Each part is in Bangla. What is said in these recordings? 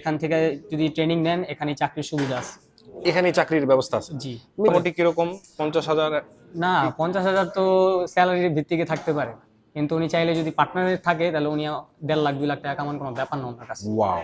এখান থেকে যদি ট্রেনিং নেন এখানে চাকরির সুবিধা আছে। এখানে চাকরির ব্যবস্থা আছে? জি। মোটামুটি কীরকম? পঞ্চাশ হাজার? না পঞ্চাশ হাজার তো স্যালারির ভিত্তিকে থাকতে পারে। কিন্তু উনি চাইলে যদি পার্টনারের থাকে তাহলে উনি দেড় লাখ দুই লাখ টাকা কামান কোনো ব্যাপার না ওনার কাছে। ওয়াও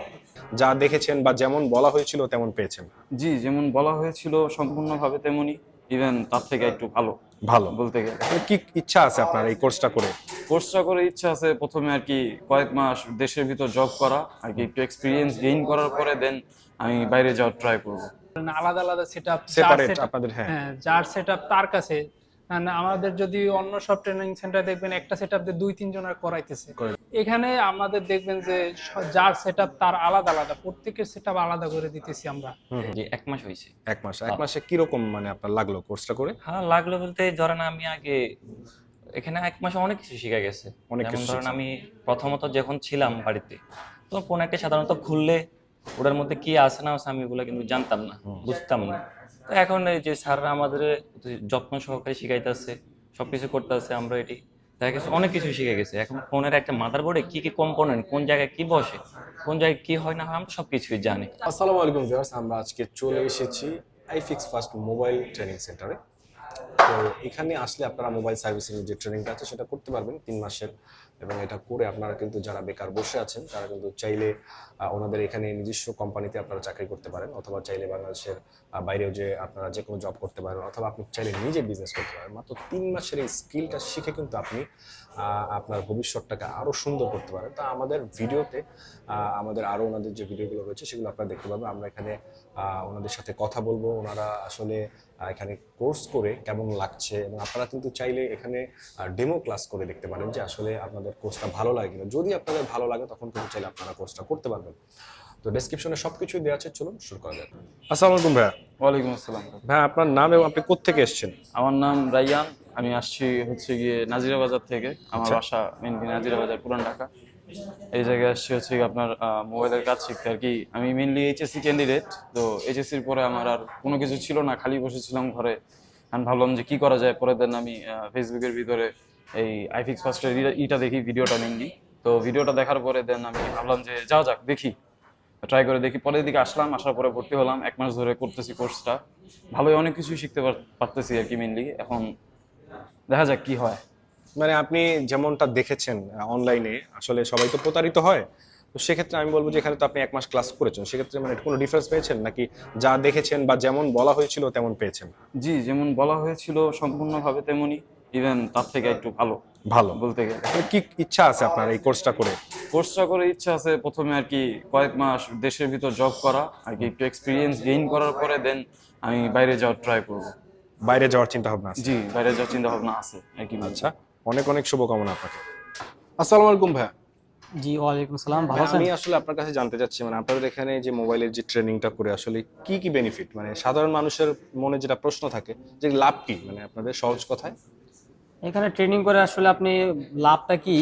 যা দেখেছেন বা যেমন বলা হয়েছিল তেমন পেয়েছেন। জি যেমন বলা হয়েছিল সম্পূর্ণভাবে তেমনই। ইভেন তার থেকে একটু ভালো ভালো। বলতে গেলে। কি ইচ্ছা আছে আপনার এই কোর্সটা করে? কোর্সটা করে ইচ্ছা আছে প্রথমে আর কি কয়েক মাস দেশের ভিতর জব করা আর কি একটু এক্সপিরিয়েন্স গেইন করার পরে দেন আমি বাইরে যাওয়ার ট্রাই করব। আলাদা আলাদা সেট আপ সেপারেট আপনাদের হ্যাঁ। হ্যাঁ যার সেট তার কাছে। আমাদের যদি অন্য সব ট্রেনিং সেন্টার দেখবেন একটা সেট আপ দুই তিনজনের করাইতেছে। এখানে আমাদের দেখবেন যে যার সেট তার আলাদা আলাদা প্রত্যেকের সেট আলাদা করে দিতেছি আমরা। জি এক মাস হয়েছে এক মাস এক মাসে কীরকম মানে আপনার লাগল কোর্সটা করে? হ্যাঁ লাগল বলতে ধরেন আমি আগে এখানে এক মাসে অনেক কিছু শিখে গেছে। অনেক যেমন কিছু ধরেন আমি প্রথমত যখন ছিলাম বাড়িতে তো কোন একটা সাধারণত খুললে ওটার মধ্যে কি আছে না আছে আমি ওগুলো কিন্তু জানতাম না বুঝতাম না। তো এখন এই যে স্যাররা আমাদের যত্ন সহকারে শিখাইতেছে সবকিছু করতেছে আমরা এটি দেখা গেছে অনেক কিছু শিখে গেছে। এখন ফোনের একটা মাদার বোর্ডে কি কি কম্পোনেন্ট কোন জায়গায় কি বসে কোন জায়গায় কি হয় না হয় আমরা সবকিছুই জানি। আসসালামু আলাইকুম ভিউয়ার্স আমরা আজকে চলে এসেছি আইফিক্স ফার্স্ট মোবাইল ট্রেনিং সেন্টারে তো এখানে আসলে আপনারা মোবাইল সার্ভিসিং যে ট্রেনিংটা আছে সেটা করতে পারবেন। তিন মাসের এবং এটা করে আপনারা কিন্তু যারা বেকার বসে আছেন, তারা কিন্তু চাইলে ওনাদের এখানে নিজস্ব কোম্পানিতে আপনারা চাকরি করতে পারেন, অথবা চাইলে বাংলাদেশের বাইরেও যে আপনারা যে কোনো জব করতে পারেন, অথবা আপনি চাইলে নিজে বিজনেস করতে পারেন। মাত্র তিন মাসের এই স্কিলটা শিখে কিন্তু আপনি আপনার ভবিষ্যৎটাকে আরও সুন্দর করতে পারেন। তা আমাদের ভিডিওতে আমাদের আরও ওনাদের যে ভিডিওগুলো রয়েছে, সেগুলো আপনারা দেখতে পাবেন। আমরা এখানে ওনাদের সাথে কথা বলব। ওনারা আসলে এখানে কোর্স করে কেমন লাগছে, এবং আপনারা কিন্তু চাইলে এখানে ডেমো ক্লাস করে দেখতে পারেন যে আসলে আপনাদের কোর্সটা ভালো লাগে কিনা। যদি আপনাদের ভালো লাগে তখন কিন্তু চাইলে আপনারা কোর্সটা করতে পারবেন। তো ডেসক্রিপশনে সব কিছুই দেওয়া আছে চলুন শুরু করা যাক। আসসালামু আলাইকুম ভাইয়া। ওয়ালাইকুম আসসালাম। ভাই আপনার নাম এবং আপনি কোত্থেকে এসেছেন? আমার নাম রাইয়ান। আমি আসছি হচ্ছে গিয়ে নাজিরা বাজার থেকে আমার আচ্ছা। বাসা মেনলি নাজিরা বাজার পুরান ঢাকা। এই জায়গায় আসছি হচ্ছে গিয়ে আপনার আহ, মোবাইলের কাজ শিখতে আর কি। আমি মেনলি এইচএসসি ক্যান্ডিডেট তো এইচএসসির পরে আমার আর কোনো কিছু ছিল না। খালি বসেছিলাম ঘরে। আমি ভাবলাম যে কি করা যায়? পরে দেন আমি ফেসবুকের ভিতরে এই আইফিক্স ফার্স্টের ইটা দেখি ভিডিওটা মেনলি তো ভিডিওটা দেখার পরে দেন আমি ভাবলাম যে যাও যাক দেখি। ট্রাই করে দেখি পরের দিকে আসলাম আসার পরে ভর্তি হলাম। এক মাস ধরে করতেছি কোর্সটা। ভালোই অনেক কিছু শিখতে পার- পারতেছি আর কি মেনলি এখন দেখা যাক কি হয়। মানে আপনি যেমনটা দেখেছেন অনলাইনে আসলে সবাই তো প্রতারিত হয়। তো সেক্ষেত্রে আমি বলব যে এখানে তো আপনি এক মাস ক্লাস করেছেন। সেক্ষেত্রে মানে কোনো ডিফারেন্স পেয়েছেন? নাকি যা দেখেছেন বা যেমন বলা হয়েছিল তেমন পেয়েছেন? জি যেমন বলা হয়েছিল সম্পূর্ণভাবে তেমনই। ইভেন তার থেকে একটু ভালো। ভালো। বলতে গেলে। কি ইচ্ছা আছে আপনার এই কোর্সটা করে? কোর্সটা করে ইচ্ছা আছে প্রথমে আর কি কয়েক মাস দেশের ভিতর জব করা আর কি একটু এক্সপিরিয়েন্স গেইন করার পরে দেন আমি বাইরে যাওয়ার ট্রাই করব। বাইরে যাওয়ার চিন্তা ভাবনা আছে? জি বাইরে যাওয়ার চিন্তা ভাবনা আছে আর কি আচ্ছা অনেক অনেক শুভকামনা আপনাকে। আসসালামু আলাইকুম ভাইয়া। জি ওয়ালাইকুম সালাম ভালো আছেন? আমি আসলে আপনার কাছে জানতে চাচ্ছি মানে আপনাদের এখানে যে মোবাইলের যে ট্রেনিংটা করে আসলে কি কি বেনিফিট মানে সাধারণ মানুষের মনে যেটা প্রশ্ন থাকে যে লাভ কি? মানে আপনাদের সহজ কথায়। এখানে ট্রেনিং করে আসলে আপনি লাভটা কি?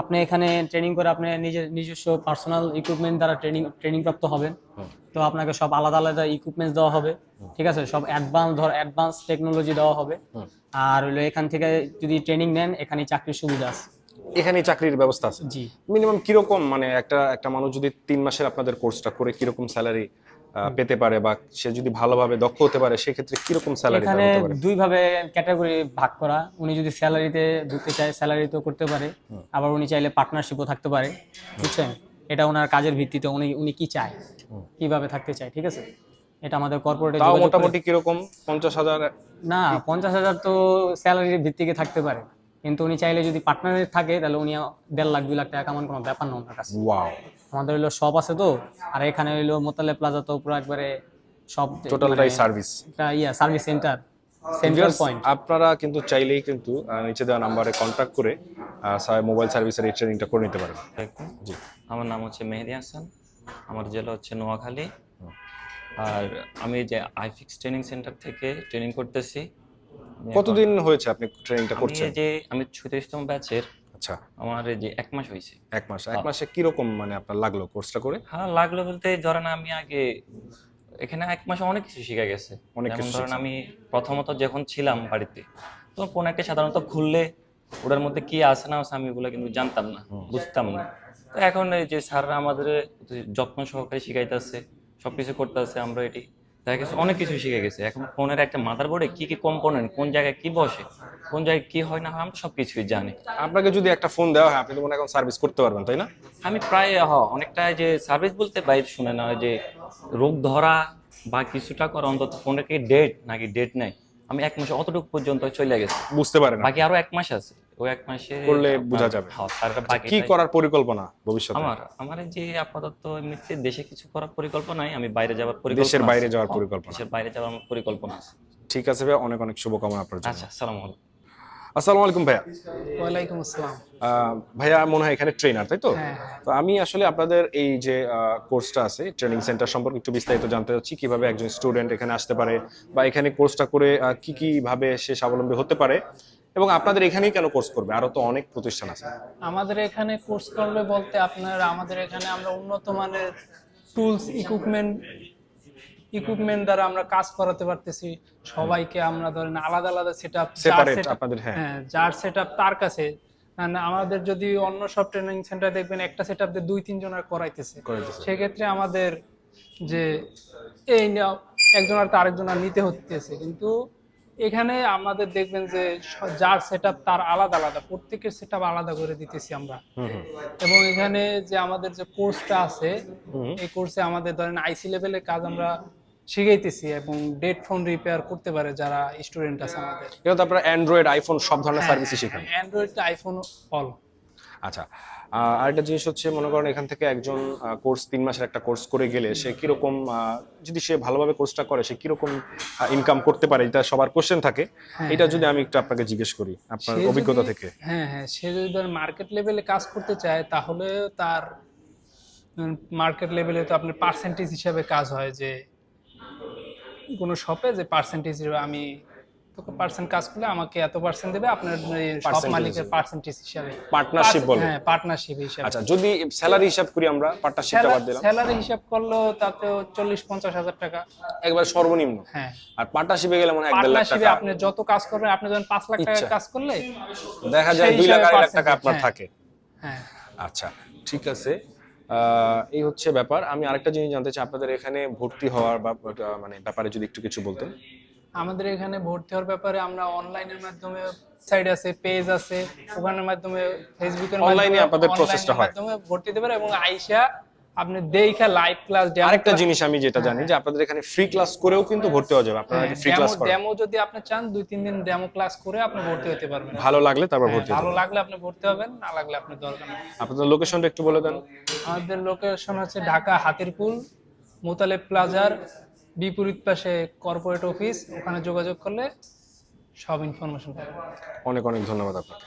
আপনি এখানে ট্রেনিং করে আপনি নিজের নিজস্ব পার্সোনাল ইকুইপমেন্ট দ্বারা ট্রেনিং ট্রেনিং প্রাপ্ত হবেন তো আপনাকে সব আলাদা আলাদা ইকুইপমেন্টস দেওয়া হবে। ঠিক আছে? সব অ্যাডভান্স ধর অ্যাডভান্স টেকনোলজি দেওয়া হবে। আর হলো এখান থেকে যদি ট্রেনিং নেন এখানে চাকরির সুবিধা আছে। এখানে চাকরির ব্যবস্থা আছে? জি। মিনিমাম কীরকম মানে একটা একটা মানুষ যদি তিন মাসের আপনাদের কোর্সটা করে কীরকম স্যালারি পেতে পারে বা সে যদি ভালোভাবে দক্ষ হতে পারে সেক্ষেত্রে কীরকম স্যালারি এখানে হতে দুই ভাবে ক্যাটাগরি ভাগ করা। উনি যদি স্যালারিতে ঢুকতে চায় স্যালারিতেও করতে পারে। আবার উনি চাইলে পার্টনারশিপও থাকতে পারে বুঝছেন? এটা ওনার কাজের ভিত্তিতে উনি উনি কি চায়? কীভাবে থাকতে চায় ঠিক আছে? এটা আমাদের কর্পোরেটে মোটামুটি কীরকম? পঞ্চাশ হাজার না পঞ্চাশ হাজার তো স্যালারির ভিত্তিকে থাকতে পারে। কিন্তু উনি চাইলে যদি পার্টনারের থাকে তাহলে উনি দেড় লাখ দুই লাখ টাকা কামান কোনো ব্যাপার না ওনার কাছে। ওয়াও আমাদের হইল শপ আছে তো আর এখানে হইল মোতালে প্লাজা তো পুরো একবারে সব টোটালটাই সার্ভিস ইয়া সার্ভিস সেন্টার আপনারা কিন্তু চাইলেই কিন্তু নিচে দেওয়া নাম্বারে কন্ট্যাক্ট করে মোবাইল সার্ভিসের এই ট্রেনিংটা করে নিতে পারেন জি। আমার নাম হচ্ছে মেহেদি হাসান আমার জেলা হচ্ছে নোয়াখালী। আর আমি যে আইফিক্স ট্রেনিং সেন্টার থেকে ট্রেনিং করতেছি কতদিন হয়েছে আপনি ট্রেনিংটা করছেন? যে আমি ছত্রিশতম ব্যাচের আচ্ছা। আমার যে এক মাস হয়েছে। এক মাস। এক মাসে কীরকম মানে আপনার লাগল কোর্সটা করে? হ্যাঁ লাগল বলতে ধরেন আমি আগে এখানে এক মাসে অনেক কিছু শিখে গেছে। অনেক কিছু ধরেন। আমি প্রথমত যখন ছিলাম বাড়িতে তো ফোন একটা সাধারণত খুললে ওটার মধ্যে কি আছে না আছে আমি ওগুলো কিন্তু জানতাম না বুঝতাম না। তো এখন এই যে স্যাররা আমাদের যত্ন সহকারে শিখাইতেছে সবকিছু করতেছে আমরা এটি দেখা গেছে অনেক কিছু শিখে গেছে। এখন ফোনের একটা মাদার বোর্ডে কি কি কম্পোনেন্ট কোন জায়গায় কি বসে কোন জায়গায় কি হয় না হয় আমরা সবকিছুই জানি। আপনাকে যদি একটা ফোন দেওয়া হয় আপনি তো মনে এখন সার্ভিস করতে পারবেন তাই না? আমি প্রায় হ অনেকটা যে সার্ভিস বলতে বাইরে শুনে না যে রোগ ধরা বা কিছুটা করা অন্তত ফোনের কি ডেট নাকি ডেট নেই। আমি এক মাসে অতটুকু পর্যন্ত চলে গেছে বুঝতে পারেন না। বাকি আরও এক মাস আছে ওই এক মাসে করলে বোঝা যাবে। হ্যাঁ, বাকি কি করার পরিকল্পনা ভবিষ্যতে আমার আমার যে আপাতত এমনিতে দেশে কিছু করার পরিকল্পনা নাই আমি বাইরে যাওয়ার পরিকল্পনা দেশের বাইরে। যাওয়ার হ্যাঁ, পরিকল্পনা। দেশের বাইরে যাওয়ার আমার পরিকল্পনা আছে ঠিক আছে ভাইয়া অনেক অনেক শুভকামনা আপনার জন্য আচ্ছা আসসালামু আলাইকুম আসসালামু আলাইকুম ভাইয়া। ওয়ালাইকুম আসসালাম। ভাইয়া মনে হয় এখানে ট্রেনার তাই তো? হ্যাঁ তো আমি আসলে আপনাদের এই যে কোর্সটা আছে ট্রেনিং সেন্টার সম্পর্কে একটু বিস্তারিত জানতে চাচ্ছি কীভাবে একজন স্টুডেন্ট এখানে আসতে পারে বা এখানে কোর্সটা করে কি কি ভাবে সে স্বাবলম্বী হতে পারে এবং আপনাদের এখানেই কেন কোর্স করবে? আরও তো অনেক প্রতিষ্ঠান আছে। আমাদের এখানে কোর্স করবে বলতে আপনার আমাদের এখানে আমরা উন্নত মানের টুলস ইকুইপমেন্ট ইকুইপমেন্ট দ্বারা আমরা কাজ করাতে পারতেছি। সবাইকে আমরা ধরেন আলাদা আলাদা সেট আপ হ্যাঁ। হ্যাঁ যার সেট আপ তার কাছে। আমাদের যদি অন্য সব ট্রেনিং সেন্টার দেখবেন একটা সেট আপ দুই তিনজন করাইতেছে। সেক্ষেত্রে আমাদের যে এই একজন আর আরেকজন আর নিতে হতেছে কিন্তু এখানে আমাদের দেখবেন যে যার সেট তার আলাদা আলাদা। প্রত্যেকের সেট আলাদা করে দিতেছি আমরা। এবং এখানে যে আমাদের যে কোর্সটা আছে এই কোর্সে আমাদের ধরেন আইসি লেভেলের কাজ আমরা শিখাইতেছি এবং ডেট ফোন রিপেয়ার করতে পারে যারা স্টুডেন্ট আছে আমাদের। এটা তো আপনারা অ্যান্ড্রয়েড আইফোন সব ধরনের সার্ভিসই শেখান। অ্যান্ড্রয়েড আইফোন অল আচ্ছা আহ, আরেকটা জিনিস হচ্ছে মনে করেন এখান থেকে একজন কোর্স তিন মাসের একটা কোর্স করে গেলে সে কীরকম যদি সে ভালোভাবে কোর্সটা করে সে কীরকম ইনকাম করতে পারে এটা সবার কোশ্চেন থাকে। এটা যদি আমি একটু আপনাকে জিজ্ঞেস করি আপনার অভিজ্ঞতা থেকে। হ্যাঁ হ্যাঁ সে যদি মার্কেট লেভেলে কাজ করতে চায় তাহলে তার মার্কেট লেভেলে তো আপনার পার্সেন্টেজ হিসাবে কাজ হয় যে কোনো শপে যে পার্সেন্টেজ আমি পার্সেন্ট কাজ করলে আমাকে এত পার্সেন্ট দেবে আপনার শপ মালিকের পার্সেন্টেজ হিসাবে। পার্টনারশিপ বলে। হ্যাঁ পার্টনারশিপ হিসাবে। আচ্ছা যদি স্যালারি হিসাব করি আমরা পার্টনারশিপটা বাদ দিলাম। স্যালারি হিসাব করলেও তাতেও চল্লিশ পঞ্চাশ হাজার টাকা। একবার সর্বনিম্ন। হ্যাঁ। আর পার্টনারশিপে গেলে মানে এক দেড় লাখ পার্টনারশিপে টাকা আপনি যত কাজ করবেন আপনি যখন পাঁচ লাখ টাকা কাজ করলে দেখা যায় সেই দুই লাখ হিসাবে আড়াই লাখ টাকা আপনার হ্যাঁ। থাকে। হ্যাঁ। আচ্ছা ঠিক আছে। এই হচ্ছে ব্যাপার আমি আরেকটা জিনিস জানতে চাই আপনাদের এখানে ভর্তি হওয়ার বা মানে ব্যাপারে যদি একটু কিছু বলতেন আমাদের এখানে ভর্তি হওয়ার ব্যাপারে আমরা অনলাইনের মাধ্যমে সাইট আছে পেজ আছে ওখানের মাধ্যমে ফেসবুকের মাধ্যমে অনলাইনে আপনাদের online-এর হয়। মাধ্যমে ভর্তি দিতে পারে এবং আইসা আপনি দেখা লাইভ ক্লাস আরেকটা জিনিস আমি যেটা জানি যে আপনাদের এখানে ফ্রি ক্লাস করেও কিন্তু ভর্তি হওয়া যাবে। আপনারা ফ্রি ক্লাস করেন। ডেমো যদি আপনি চান দুই তিন দিন ডেমো ক্লাস করে আপনি ভর্তি হতে পারবেন। ভালো লাগলে তারপর হ্যাঁ, ভর্তি ভালো লাগলে আপনি ভর্তি হবেন না লাগলে আপনি দরকার নেই। আপনাদের লোকেশনটা একটু বলে দেন। আমাদের লোকেশন হচ্ছে ঢাকা হাতিরপুল মোতালেব প্লাজার বিপরীত পাশে কর্পোরেট অফিস ওখানে যোগাযোগ করলে সব ইনফরমেশন পাবেন। অনেক অনেক ধন্যবাদ আপনাকে।